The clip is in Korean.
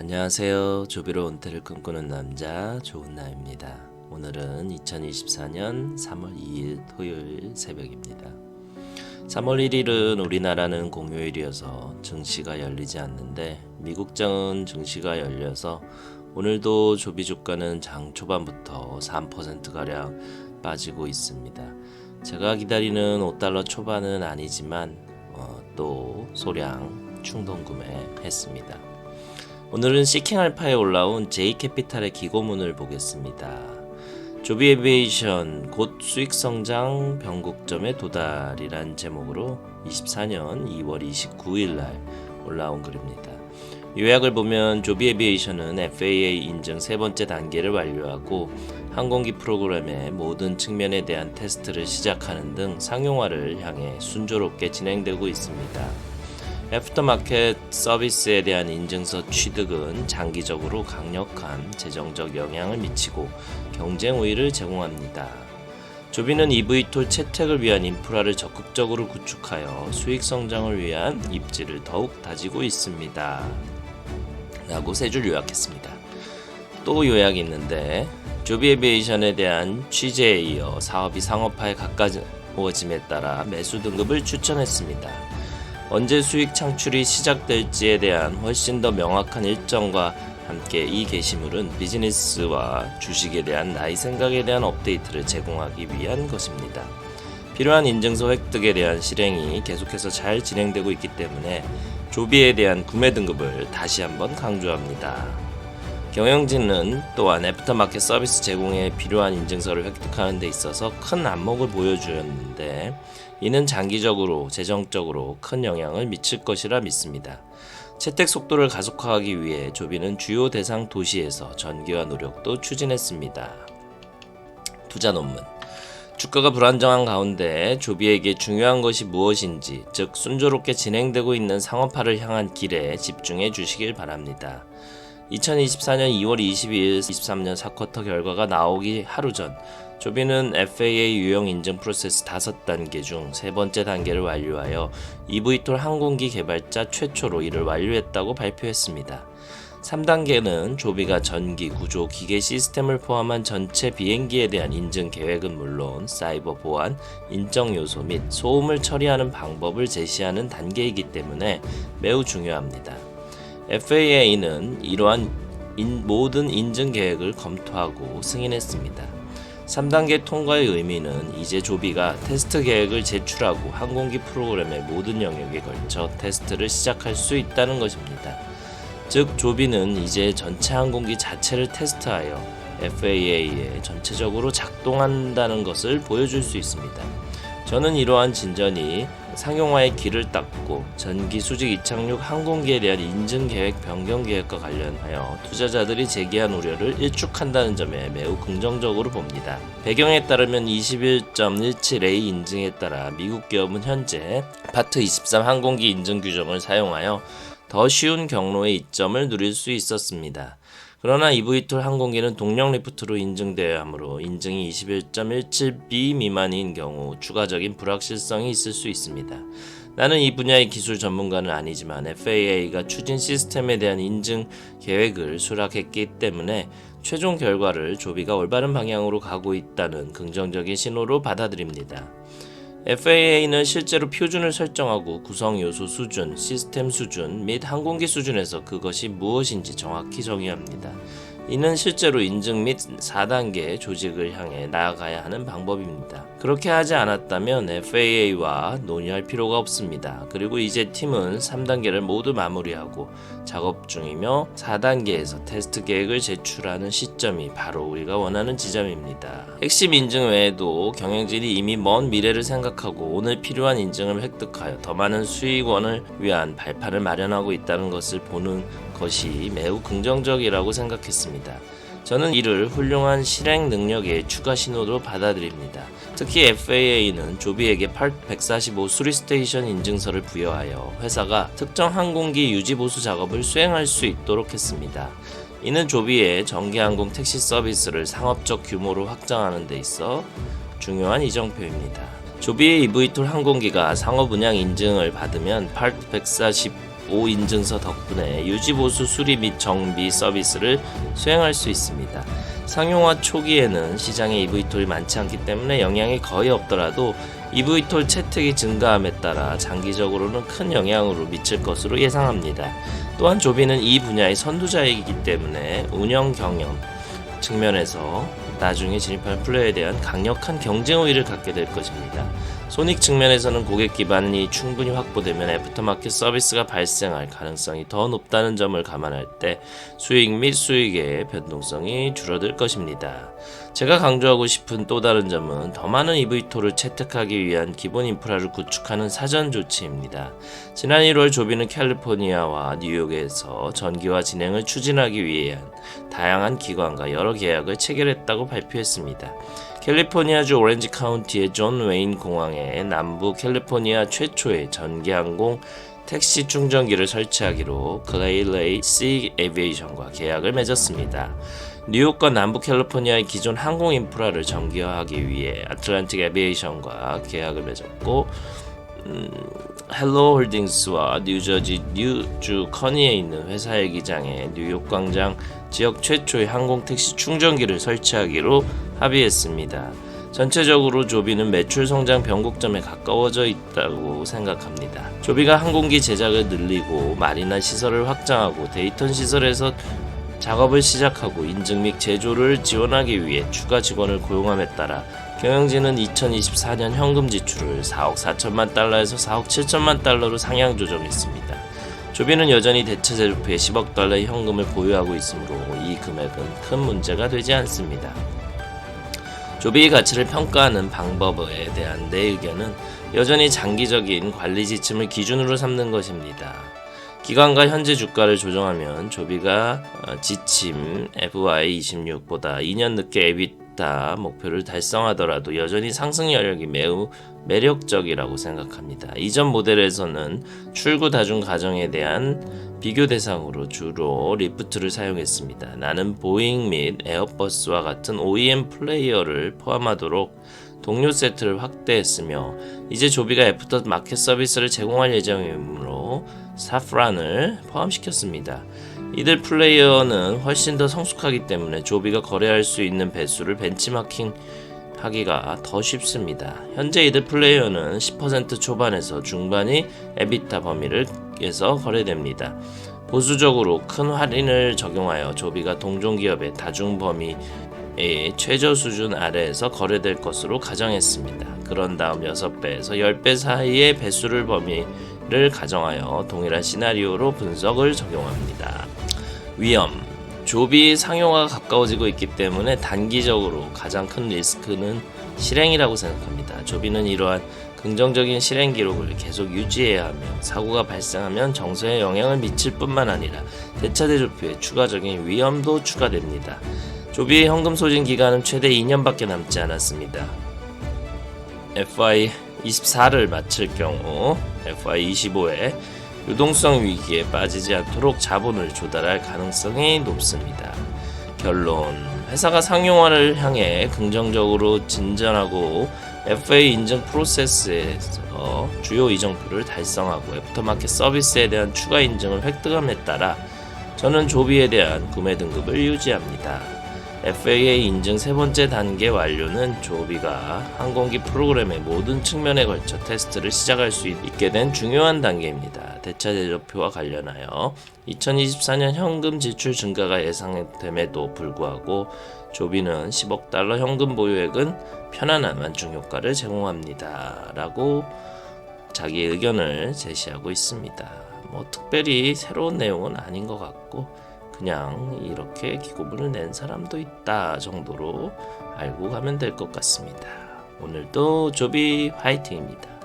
안녕하세요. 조비로 은퇴를 꿈꾸는 남자 조은나입니다. 오늘은 2024년 3월 2일 토요일 새벽입니다. 3월 1일은 우리나라는 공휴일이어서 증시가 열리지 않는데 미국장은 증시가 열려서 오늘도 조비 주가는 장 초반부터 3%가량 빠지고 있습니다. 제가 기다리는 5달러 초반은 아니지만 어, 또 소량 충동 구매했습니다. 오늘은 시킹 알파에 올라온 J 캐피탈의 기고문을 보겠습니다. 조비 에비에이션 곧 수익 성장 변곡점에 도달이란 제목으로 24년 2월 29일 날 올라온 글입니다. 요약을 보면 조비 에비에이션은 FAA 인증 세 번째 단계를 완료하고 항공기 프로그램의 모든 측면에 대한 테스트를 시작하는 등 상용화를 향해 순조롭게 진행되고 있습니다. 애프터마켓 서비스에 대한 인증서 취득은 장기적으로 강력한 재정적 영향을 미치고 경쟁 우위를 제공합니다. 조비는 EV톨 채택을 위한 인프라를 적극적으로 구축하여 수익 성장을 위한 입지를 더욱 다지고 있습니다. 라고 세 줄 요약했습니다. 또 요약이 있는데 조비 에비에이션에 대한 취재에 이어 사업이 상업화에 가까워짐에 따라 매수 등급을 추천했습니다. 언제 수익 창출이 시작될지에 대한 훨씬 더 명확한 일정과 함께 이 게시물은 비즈니스와 주식에 대한 나의 생각에 대한 업데이트를 제공하기 위한 것입니다. 필요한 인증서 획득에 대한 실행이 계속해서 잘 진행되고 있기 때문에 조비에 대한 구매 등급을 다시 한번 강조합니다. 경영진은 또한 애프터마켓 서비스 제공에 필요한 인증서를 획득하는 데 있어서 큰 안목을 보여주었는데 이는 장기적으로 재정적으로 큰 영향을 미칠 것이라 믿습니다. 채택 속도를 가속화하기 위해 조비는 주요 대상 도시에서 전기화 노력도 추진했습니다. 투자 논문 주가가 불안정한 가운데 조비에게 중요한 것이 무엇인지, 즉 순조롭게 진행되고 있는 상업화를 향한 길에 집중해 주시길 바랍니다. 2024년 2월 22일 23년 4쿼터 결과가 나오기 하루 전 조비는 FAA 유형 인증 프로세스 5단계 중 세 번째 단계를 완료하여 EV톨 항공기 개발자 최초로 이를 완료했다고 발표했습니다. 3단계는 조비가 전기, 구조, 기계 시스템을 포함한 전체 비행기에 대한 인증 계획은 물론 사이버 보안, 인적 요소 및 소음을 처리하는 방법을 제시하는 단계이기 때문에 매우 중요합니다. FAA는 이러한 인, 모든 인증 계획을 검토하고 승인했습니다. 3단계 통과의 의미는 이제 조비가 테스트 계획을 제출하고 항공기 프로그램의 모든 영역에 걸쳐 테스트를 시작할 수 있다는 것입니다. 즉 조비는 이제 전체 항공기 자체를 테스트하여 FAA에 전체적으로 작동한다는 것을 보여줄 수 있습니다. 저는 이러한 진전이 상용화의 길을 닦고 전기 수직 이착륙 항공기에 대한 인증 계획 변경 계획과 관련하여 투자자들이 제기한 우려를 일축한다는 점에 매우 긍정적으로 봅니다. 배경에 따르면 21.17A 인증에 따라 미국 기업은 현재 파트 23 항공기 인증 규정을 사용하여 더 쉬운 경로의 이점을 누릴 수 있었습니다. 그러나 EV톨 항공기는 동력 리프트로 인증되어야 하므로 인증이 21.17B 미만인 경우 추가적인 불확실성이 있을 수 있습니다. 나는 이 분야의 기술 전문가는 아니지만 FAA가 추진 시스템에 대한 인증 계획을 수락했기 때문에 최종 결과를 조비가 올바른 방향으로 가고 있다는 긍정적인 신호로 받아들입니다. FAA는 실제로 표준을 설정하고 구성 요소 수준, 시스템 수준 및 항공기 수준에서 그것이 무엇인지 정확히 정의합니다. 이는 실제로 인증 및 4단계 조직을 향해 나아가야 하는 방법입니다. 그렇게 하지 않았다면 FAA와 논의할 필요가 없습니다. 그리고 이제 팀은 3단계를 모두 마무리하고 작업 중이며 4단계에서 테스트 계획을 제출하는 시점이 바로 우리가 원하는 지점입니다. 핵심 인증 외에도 경영진이 이미 먼 미래를 생각하고 오늘 필요한 인증을 획득하여 더 많은 수익원을 위한 발판을 마련하고 있다는 것을 보는 것이 매우 긍정적이라고 생각했습니다. 저는 이를 훌륭한 실행 능력의 추가 신호로 받아들입니다. 특히 FAA는 조비에게 145 수리 스테이션 인증서를 부여하여 회사가 특정 항공기 유지 보수 작업을 수행할 수 있도록 했습니다. 이는 조비의 전기항공 택시 서비스를 상업적 규모로 확장하는 데 있어 중요한 이정표입니다. 조비의 EV톨 항공기가 상업 운항 인증을 받으면 Part 145 5 인증서 덕분에 유지 보수 수리 및 정비 서비스를 수행할 수 있습니다. 상용화 초기에는 시장에 EV톨이 많지 않기 때문에 영향이 거의 없더라도 EV톨 채택이 증가함에 따라 장기적으로는 큰 영향으로 미칠 것으로 예상합니다. 또한 조비는 이 분야의 선두자이기 때문에 운영 경험 측면에서 나중에 진입할 플레이어에 대한 강력한 경쟁 우위를 갖게 될 것입니다. 소닉 측면에서는 고객 기반이 충분히 확보되면 애프터마켓 서비스가 발생할 가능성이 더 높다는 점을 감안할 때 수익 및 수익의 변동성이 줄어들 것입니다. 제가 강조하고 싶은 또 다른 점은 더 많은 EV2를 채택하기 위한 기본 인프라를 구축하는 사전 조치입니다. 지난 1월 조비는 캘리포니아와 뉴욕에서 전기화 진행을 추진하기 위한 다양한 기관과 여러 계약을 체결했다고 발표했습니다. 캘리포니아주 오렌지 카운티의 존 웨인 공항에 남부 캘리포니아 최초의 전기 항공 택시 충전기를 설치하기로 클레이레이 시 에비에이션과 계약을 맺었습니다. 뉴욕과 남부 캘리포니아의 기존 항공 인프라를 정기화하기 위해 아틀란틱 에비에이션과 계약을 맺었고 음, 헬로 홀딩스와 뉴저지 뉴주 커니에 있는 회사의 기장에 뉴욕 광장 지역 최초의 항공 택시 충전기를 설치하기로 합의했습니다. 전체적으로 조비는 매출 성장 변곡점에 가까워져 있다고 생각합니다. 조비가 항공기 제작을 늘리고 마리나 시설을 확장하고 데이턴 시설에서 작업을 시작하고 인증 및 제조를 지원하기 위해 추가 직원을 고용함에 따라 경영진은 2024년 현금 지출을 4억 4천만 달러에서 4억 7천만 달러로 상향 조정했습니다. 조비는 여전히 대체 제조표에 10억 달러의 현금을 보유하고 있으므로 이 금액은 큰 문제가 되지 않습니다. 조비의 가치를 평가하는 방법에 대한 내 의견은 여전히 장기적인 관리 지침을 기준으로 삼는 것입니다. 기관과 현재 주가를 조정하면 조비가 어, 지침 FY26보다 2년 늦게 에비타 목표를 달성하더라도 여전히 상승 여력이 매우 매력적이라고 생각합니다. 이전 모델에서는 출구 다중 가정에 대한 비교 대상으로 주로 리프트를 사용했습니다. 나는 보잉 및 에어버스와 같은 OEM 플레이어를 포함하도록 동료 세트를 확대했으며 이제 조비가 애프터 마켓 서비스를 제공할 예정이므로 사프란을 포함시켰습니다. 이들 플레이어는 훨씬 더 성숙하기 때문에 조비가 거래할 수 있는 배수를 벤치마킹 하기가 더 쉽습니다. 현재 이들 플레이어는 10% 초반에서 중반이 에비타 범위를에서 거래됩니다. 보수적으로 큰 할인을 적용하여 조비가 동종 기업의 다중 범위 의 최저 수준 아래에서 거래될 것으로 가정했습니다. 그런 다음 6배에서 10배 사이의 배수를 범위를 가정하여 동일한 시나리오로 분석을 적용합니다. 위험 조비 상용화가 가까워지고 있기 때문에 단기적으로 가장 큰 리스크는 실행이라고 생각합니다. 조비는 이러한 긍정적인 실행 기록을 계속 유지해야 하며 사고가 발생하면 정서에 영향을 미칠 뿐만 아니라 대차 대조표에 추가적인 위험도 추가됩니다. 조비의 현금 소진 기간은 최대 2년밖에 남지 않았습니다. FY24를 마칠 경우 FY25에 유동성 위기에 빠지지 않도록 자본을 조달할 가능성이 높습니다. 결론 회사가 상용화를 향해 긍정적으로 진전하고 FA 인증 프로세스에서 주요 이정표를 달성하고 애프터마켓 서비스에 대한 추가 인증을 획득함에 따라 저는 조비에 대한 구매 등급을 유지합니다. FAA 인증 세 번째 단계 완료는 조비가 항공기 프로그램의 모든 측면에 걸쳐 테스트를 시작할 수 있게 된 중요한 단계입니다. 대차 제조표와 관련하여 2024년 현금 지출 증가가 예상됨에도 불구하고 조비는 10억 달러 현금 보유액은 편안한 완충 효과를 제공합니다. 라고 자기의 의견을 제시하고 있습니다. 뭐 특별히 새로운 내용은 아닌 것 같고 그냥 이렇게 기고문을 낸 사람도 있다 정도로 알고 가면 될 것 같습니다. 오늘도 조비 화이팅입니다.